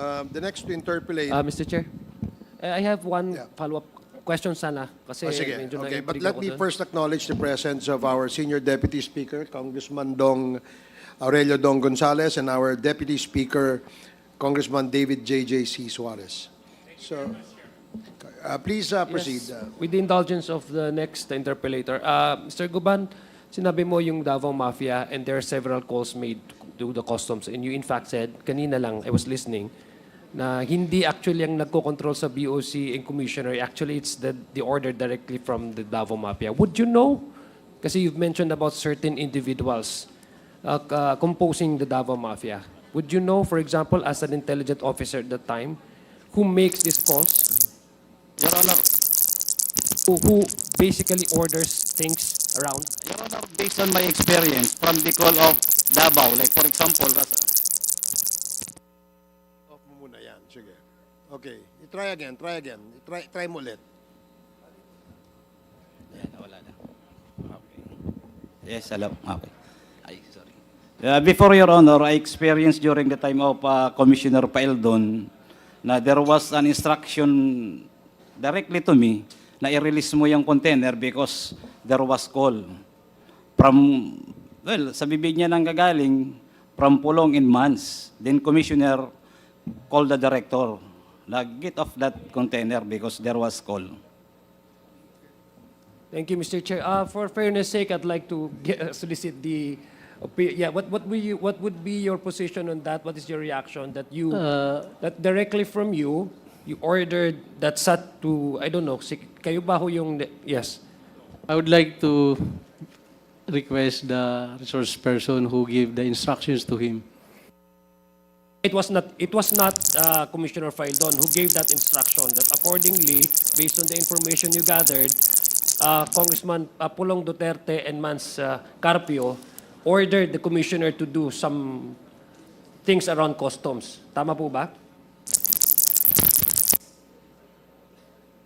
Um, the next to interpolate. Uh, Mr. Chair, eh, I have one Yeah. follow-up question sana. Kasi Oh, sige. medyo Okay, but na-intrigue let ako me dun. first acknowledge the presence of our Senior Deputy Speaker, Congressman Dong Aurelio Dong Gonzales, and our Deputy Speaker, Congressman David J.J.C. Suarez. So, uh, please uh, proceed. Yes, Uh, with the indulgence of the next interpellator. Uh, Mr. Guban, sinabi mo yung Davao Mafia and there are several calls made to the customs and you in fact said, kanina lang, I was listening, na hindi actually ang nagko-control sa BOC and Commissioner. Actually, it's the, the order directly from the Davao Mafia. Would you know? Kasi you've mentioned about certain individuals uh, uh, composing the Davao Mafia. Would you know, for example, as an intelligent officer at the time, who makes these calls? Your Honor, who, who basically orders things around. Your Honor, based on my experience from the call of Davao, like for example, as- off mo muna yan. Sige. Okay. Try again, try again. Try, try mo ulit. Yan, wala na. Okay. Yes, hello. Okay. Ay, sorry. Uh, before, Your Honor, I experienced during the time of uh, Commissioner Paeldon na there was an instruction directly to me na i-release mo yung container because there was call from, well, sa bibig niya nang gagaling, from Pulong in Mans. Then Commissioner called the director na get off that container because there was call. Thank you, Mr. Chair. Uh, for fairness sake, I'd like to get, uh, solicit the, opi- yeah, what, what, will you, what would be your position on that? What is your reaction that you, that directly from you, you ordered that sat to, I don't know, si, kayo ba ho yung, yes. I would like to request the resource person who gave the instructions to him. It was not, it was not uh, Commissioner Faildon who gave that instruction that accordingly, based on the information you gathered, uh, Congressman uh, Pulong Duterte and Mans uh, Carpio ordered the commissioner to do some things around customs. Tama po ba?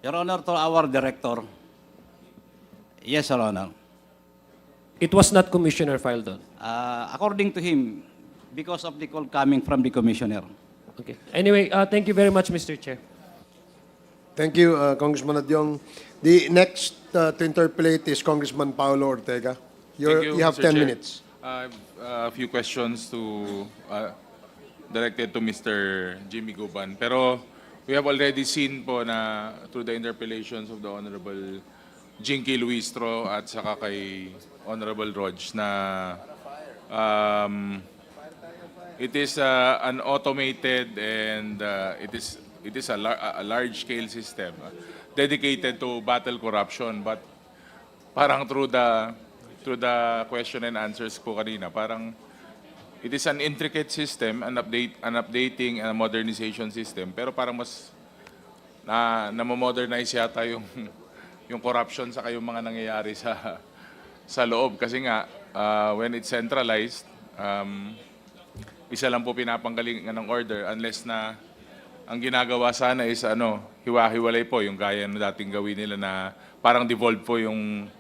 Your Honor, to our director. Yes, Your Honor. It was not Commissioner Faildon. Uh, according to him, because of the call coming from the commissioner. Okay. Anyway, uh, thank you very much, Mr. Chair. Thank you, uh, Congressman Adyong. The next uh, to interpolate is Congressman Paulo Ortega. You're, Thank you have Mr. 10 Chair. minutes. I have uh, a few questions to, uh, directed to Mr. Jimmy Guban. Pero we have already seen po na through the interpellations of the Honorable Jinky Luistro at saka kay Honorable Rog na um, it is uh, an automated and uh, it is it is a, lar- a large scale system uh, dedicated to battle corruption. But parang through the through the question and answers po kanina parang it is an intricate system an update an updating and modernization system. Pero parang mas na na-modernize yata yung yung corruption sa yung mga nangyayari sa sa loob. Kasi nga uh, when it's centralized um, isa lang po pinapanggalingan ng order unless na ang ginagawa sana is ano, hiwa-hiwalay po yung gaya na dating gawin nila na parang devolve po yung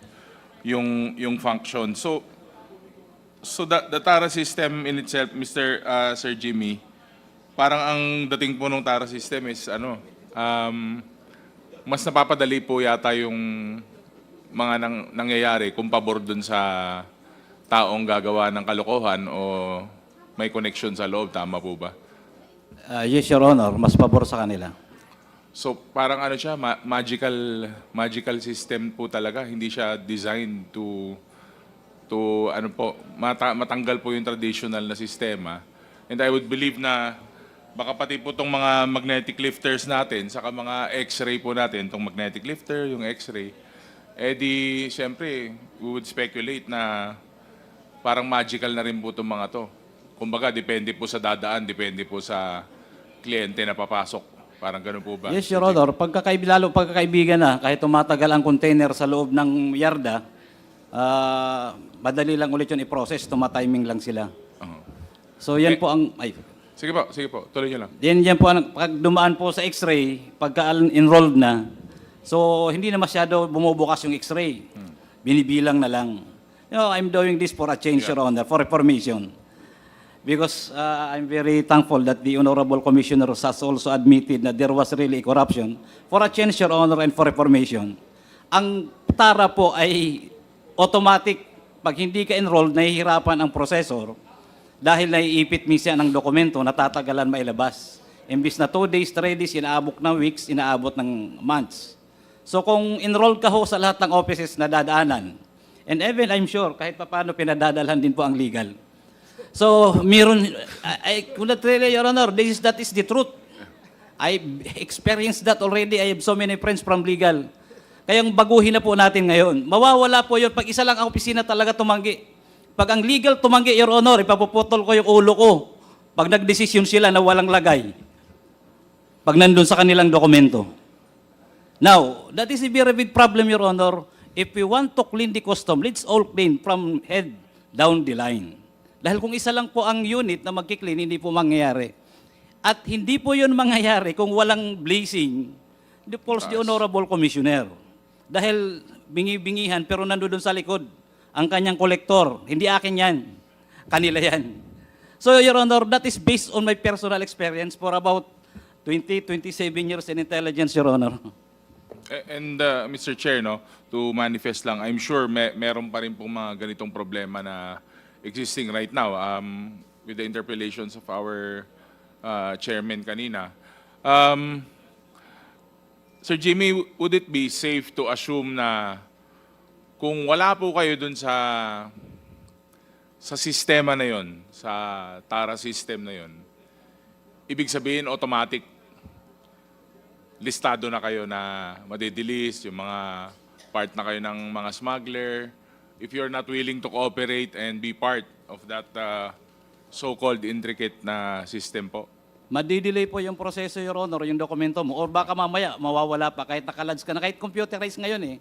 yung yung function. So so the, the TARA system in itself, Mr. uh, Sir Jimmy, parang ang dating po ng TARA system is ano, um, mas napapadali po yata yung mga nang, nangyayari kung pabor dun sa taong gagawa ng kalokohan o may connection sa loob. Tama po ba? Uh, yes, Your Honor, mas pabor sa kanila. So parang ano siya, ma- magical magical system po talaga. Hindi siya designed to to ano po, mata- matanggal po yung traditional na sistema. And I would believe na baka pati po tong mga magnetic lifters natin, saka mga x-ray po natin, tong magnetic lifter, yung x-ray, eh di, siyempre, we would speculate na parang magical na rin po itong mga to. Kumbaga, depende po sa dadaan, depende po sa kliyente na papasok. Parang ganun po ba? Yes, Your Honor, pagkakaib, lalo pagkakaibigan na, kahit tumatagal ang container sa loob ng yarda, ah, madali lang ulit yun i-process, tumatiming lang sila. Oo. So yan po ang, ay, Sige po, sige po. Tuloy niyo lang. yan, yan po ang, pag dumaan po sa x-ray, pagka-enrolled na, so hindi na masyado bumubukas yung x-ray. Binibilang na lang. You know, I'm doing this for a change, Your Honor, for information. Because uh, I'm very thankful that the Honorable Commissioner has also admitted that there was really corruption. For a change, Your Honor, and for reformation, ang tara po ay automatic. Pag hindi ka enrolled, nahihirapan ang processor dahil naiipit minsan ang dokumento, natatagalan mailabas. Imbis na 2 days, 3 days, inaabot ng weeks, inaabot ng months. So kung enrolled ka ho sa lahat ng offices na dadaanan, and even I'm sure, kahit pa paano pinadadalhan din po ang legal. So, meron, I, I could not Your Honor, this is, that is the truth. I experienced that already. I have so many friends from legal. Kaya baguhin na po natin ngayon. Mawawala po yun pag isa lang ang opisina talaga tumanggi. Pag ang legal tumanggi, Your Honor, ipapuputol ko yung ulo ko. Pag nagdesisyon sila na walang lagay. Pag nandun sa kanilang dokumento. Now, that is a very big problem, Your Honor. If we want to clean the custom, let's all clean from head down the line. Dahil kung isa lang po ang unit na magkiklean, hindi po mangyayari. At hindi po yun mangyayari kung walang blazing, the falls the Honorable Commissioner. Dahil bingi-bingihan, pero nandoon sa likod, ang kanyang kolektor. Hindi akin yan. Kanila yan. So, Your Honor, that is based on my personal experience for about 20, 27 years in intelligence, Your Honor. And uh, Mr. Chair, no, to manifest lang, I'm sure may, meron pa rin pong mga ganitong problema na existing right now um, with the interpellations of our uh, chairman kanina. Um, Sir Jimmy, would it be safe to assume na kung wala po kayo dun sa sa sistema na yon, sa TARA system na yon, ibig sabihin automatic listado na kayo na madidilis, yung mga part na kayo ng mga smuggler. If you're not willing to cooperate and be part of that uh, so-called intricate na system po. Madidelay po yung proseso, Your Honor, yung dokumento mo. Or baka mamaya, mawawala pa kahit nakalads ka na. Kahit computerized ngayon eh.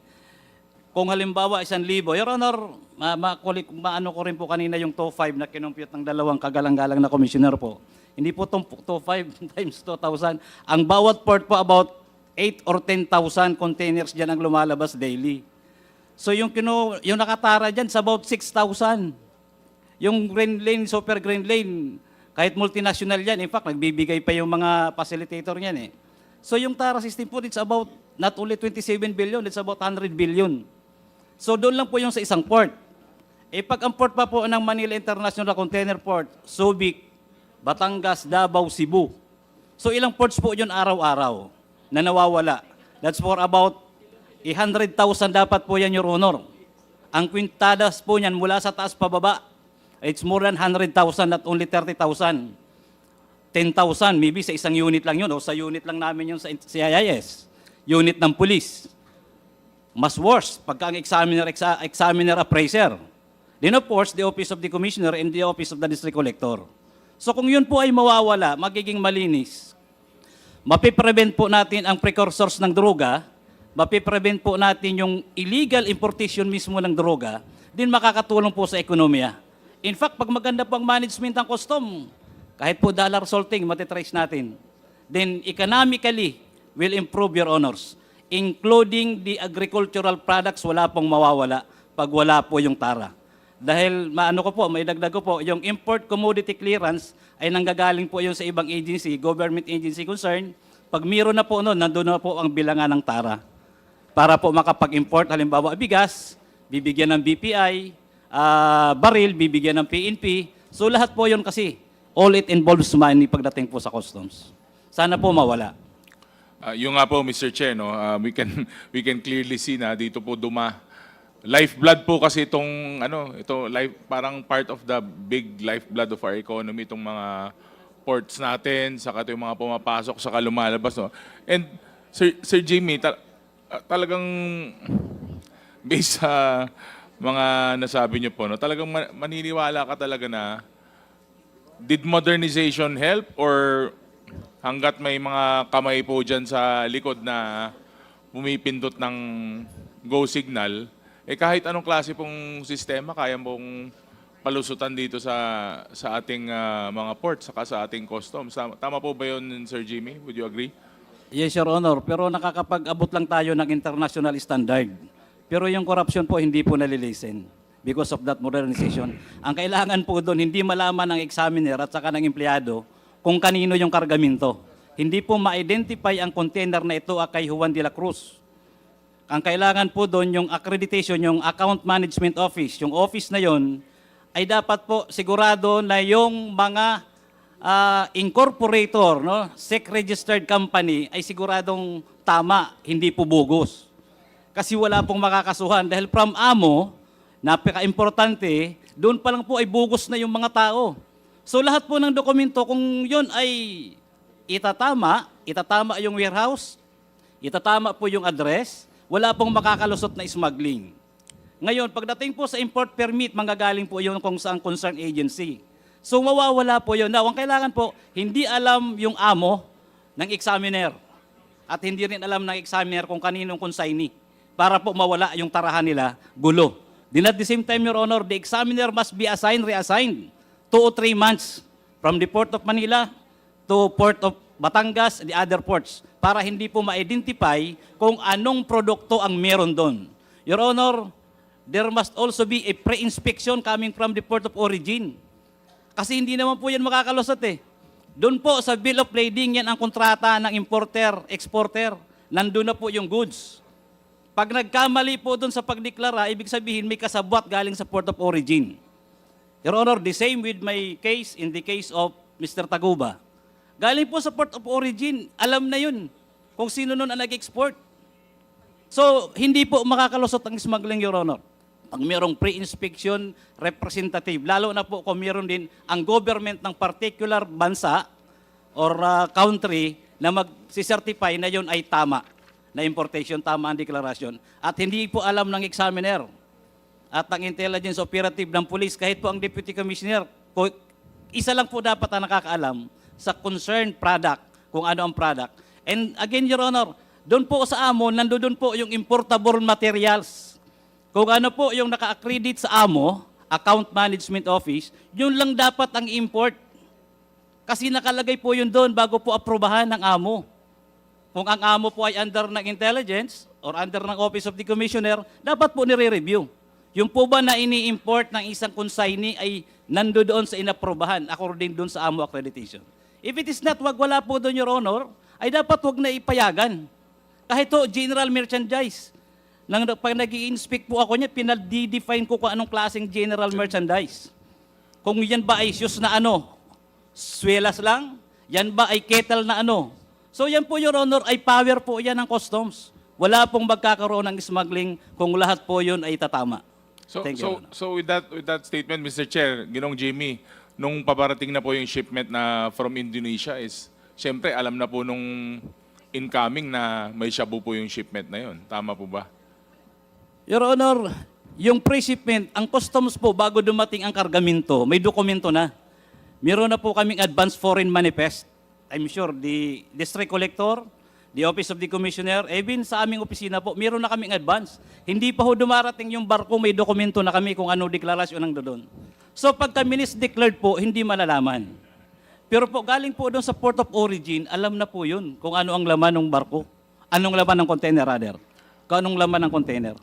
Kung halimbawa, isang libo. Your Honor, ma ma maano ko rin po kanina yung 2.5 na kinumpute ng dalawang kagalang-galang na commissioner po. Hindi po itong 2.5 times 2,000. Ang bawat port po about 8 or 10,000 containers dyan ang lumalabas daily. So yung, kinu, yung nakatara dyan sa about 6,000. Yung green lane, super green lane, kahit multinational yan, in fact, nagbibigay pa yung mga facilitator niyan eh. So yung TARA system po, it's about not only 27 billion, it's about 100 billion. So doon lang po yung sa isang port. Eh pag ang port pa po ng Manila International Container Port, Subic, Batangas, Davao, Cebu. So ilang ports po yun araw-araw na nawawala. That's for about 100,000 dapat po yan, Your Honor. Ang kwintadas po niyan mula sa taas pababa, it's more than 100,000, not only 30,000. 10,000, maybe sa isang unit lang yun, o sa unit lang namin yung sa CIS, unit ng police. Mas worse, pagka ang examiner, exa- examiner appraiser. Then of course, the office of the commissioner and the office of the district collector. So kung yun po ay mawawala, magiging malinis, mapiprevent po natin ang precursors ng droga, mapiprevent po natin yung illegal importation mismo ng droga, din makakatulong po sa ekonomiya. In fact, pag maganda po ang management ng custom, kahit po dollar salting, matitrace natin, then economically will improve your honors. Including the agricultural products, wala pong mawawala pag wala po yung tara. Dahil maano ko po, may dagdag ko po, yung import commodity clearance ay nanggagaling po yun sa ibang agency, government agency concern. Pag meron na po noon, nandun na po ang bilangan ng tara. Para po makapag-import, halimbawa bigas, bibigyan ng BPI, ah, baril, bibigyan ng PNP. So lahat po yun kasi, all it involves money pagdating po sa customs. Sana po mawala. Uh, yung nga po, Mr. Che, no, uh, we can we can clearly see na dito po duma lifeblood po kasi itong ano, ito life parang part of the big lifeblood of our economy itong mga ports natin, saka ito yung mga pumapasok, saka lumalabas, no. And Sir Sir Jimmy, uh, talagang based sa mga nasabi niyo po, no, talagang ma- maniniwala ka talaga na did modernization help or hanggat may mga kamay po dyan sa likod na pumipindot ng go signal, eh kahit anong klase pong sistema, kaya mong palusutan dito sa sa ating ah, mga ports, saka sa ating customs. Tama, tama po ba yun, Sir Jimmy? Would you agree? Yes, Your Honor. Pero nakakapag-abot lang tayo ng international standard. Pero yung corruption po, hindi po nalilisen. because of that modernization. Ang kailangan po doon, hindi malaman ng examiner at saka ng empleyado kung kanino yung kargamento. Hindi po ma-identify ang container na ito ay kay Juan de la Cruz. Ang kailangan po doon yung accreditation, yung account management office. Yung office na yon ay dapat po sigurado na yung mga ah, incorporator, no, SEC registered company ay siguradong tama, hindi po bogus. Kasi wala pong makakasuhan dahil from amo, napaka-importante, doon pa lang po ay bogus na yung mga tao. So lahat po ng dokumento kung yun ay itatama, itatama yung warehouse, itatama po yung address, wala pong makakalusot na smuggling. Ngayon, pagdating po sa import permit, manggagaling po yun kung saan concerned agency. So mawawala po yun. Now, ang kailangan po, hindi alam yung amo ng examiner at hindi rin alam ng examiner kung kaninong consignee para po mawala yung tarahan nila, gulo. Then at the same time, Your Honor, the examiner must be assigned, reassigned, two or three months from the Port of Manila to Port of Batangas and the other ports para hindi po ma-identify kung anong produkto ang meron doon. Your Honor, there must also be a pre-inspection coming from the port of origin. Kasi hindi naman po yan makakalusot eh. Doon po sa bill of lading, yan ang kontrata ng importer, exporter. Nandun na po yung goods. Pag nagkamali po doon sa pagdeklara, ibig sabihin may kasabwat galing sa port of origin. Your Honor, the same with my case in the case of Mr. Taguba. Galing po sa port of origin, alam na yun kung sino nun ang nag-export. So, hindi po makakalusot ang smuggling, Your Honor. Pag mayroong pre-inspection representative, lalo na po kung mayroon din ang government ng particular bansa or uh, country na mag-certify na yun ay tama, na importation, tama ang deklarasyon. At hindi po alam ng examiner at ang intelligence operative ng police, kahit po ang deputy commissioner, isa lang po dapat ang nakakaalam sa concerned product, kung ano ang product. And again, Your Honor, doon po sa amo, nandoon po yung importable materials. Kung ano po yung naka-accredit sa amo, account management office, yun lang dapat ang import. Kasi nakalagay po yun doon bago po aprobahan ng amo. Kung ang amo po ay under ng intelligence or under ng office of the commissioner, dapat po nire-review. Yung po ba na ini-import ng isang consignee ay nando doon sa inaprobahan according doon sa amo accreditation. If it is not, wag wala po doon, Your Honor, ay dapat wag na ipayagan. Kahit to general merchandise. Nang pag nag inspect po ako niya, pinal-define ko kung anong klaseng general merchandise. Kung yan ba ay shoes na ano, swelas lang, yan ba ay kettle na ano. So yan po, Your Honor, ay power po yan ng customs. Wala pong magkakaroon ng smuggling kung lahat po yun ay tatama. So, Thank you, so, Honor. so with that with that statement, Mr. Chair, Ginong Jimmy, nung paparating na po yung shipment na from Indonesia is, syempre alam na po nung incoming na may shabu po yung shipment na yun. Tama po ba? Your Honor, yung pre-shipment, ang customs po bago dumating ang kargamento, may dokumento na. Meron na po kaming advance foreign manifest. I'm sure the district collector, the office of the commissioner, even sa aming opisina po, meron na kaming advance. Hindi pa ho dumarating yung barko, may dokumento na kami kung ano deklarasyon ng doon. So pagka declared po, hindi malalaman. Pero po, galing po doon sa port of origin, alam na po yun kung ano ang laman ng barko. Anong laman ng container, rather. Kung anong laman ng container.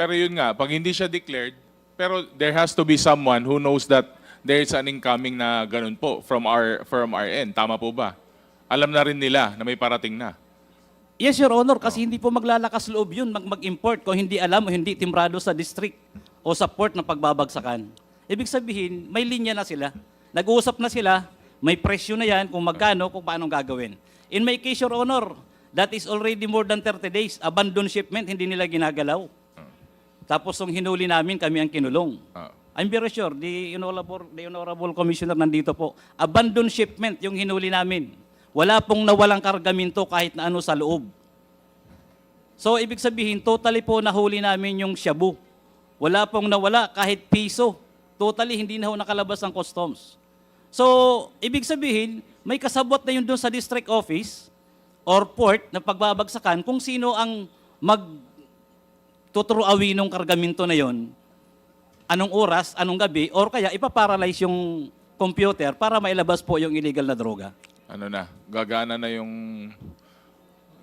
Pero yun nga, pag hindi siya declared, pero there has to be someone who knows that there is an incoming na ganun po from our from our end. Tama po ba? Alam na rin nila na may parating na. Yes, Your Honor, kasi hindi po maglalakas loob yun mag- mag-import kung hindi alam o hindi timbrado sa district o sa port na pagbabagsakan. Ibig sabihin, may linya na sila. Nag-uusap na sila, may presyo na yan kung magkano, kung paano gagawin. In my case, Your Honor, that is already more than 30 days. Abandon shipment, hindi nila ginagalaw. Tapos nung hinuli namin, kami ang kinulong. Ah. I'm very sure, the honorable, the honorable commissioner nandito po, abandon shipment yung hinuli namin. Wala pong nawalang kargamento kahit na ano sa loob. So, ibig sabihin, totally po nahuli namin yung shabu. Wala pong nawala kahit piso. Totally, hindi na ho nakalabas ang customs. So, ibig sabihin, may kasabot na yun doon sa district office or port na pagbabagsakan kung sino ang mag tuturuawi ng kargamento na yon anong oras, anong gabi, or kaya ipaparalyze yung computer para mailabas po yung illegal na droga. Ano na, gagana na yung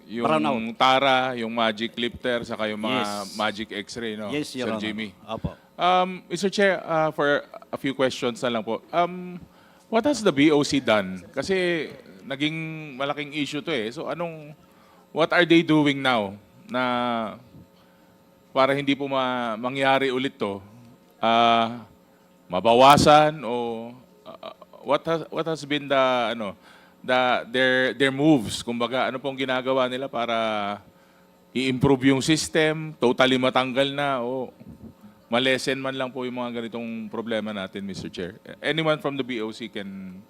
yung. Tara, yung Magic Lifter, saka yung mga Yes. Magic X-ray, no? yes, Your Sir Honor. Jimmy. Opo. Um, Mr. Chair, uh, for a few questions na lang po. Um, what has the BOC done? Kasi naging malaking issue to eh. So anong, what are they doing now na para hindi po ma- mangyari ulit to? Ah, mabawasan o uh, what has what has been the ano the their their moves kumbaga ano pong ginagawa nila para i-improve yung system totally matanggal na o malesen man lang po yung mga ganitong problema natin Mr. Chair anyone from the BOC can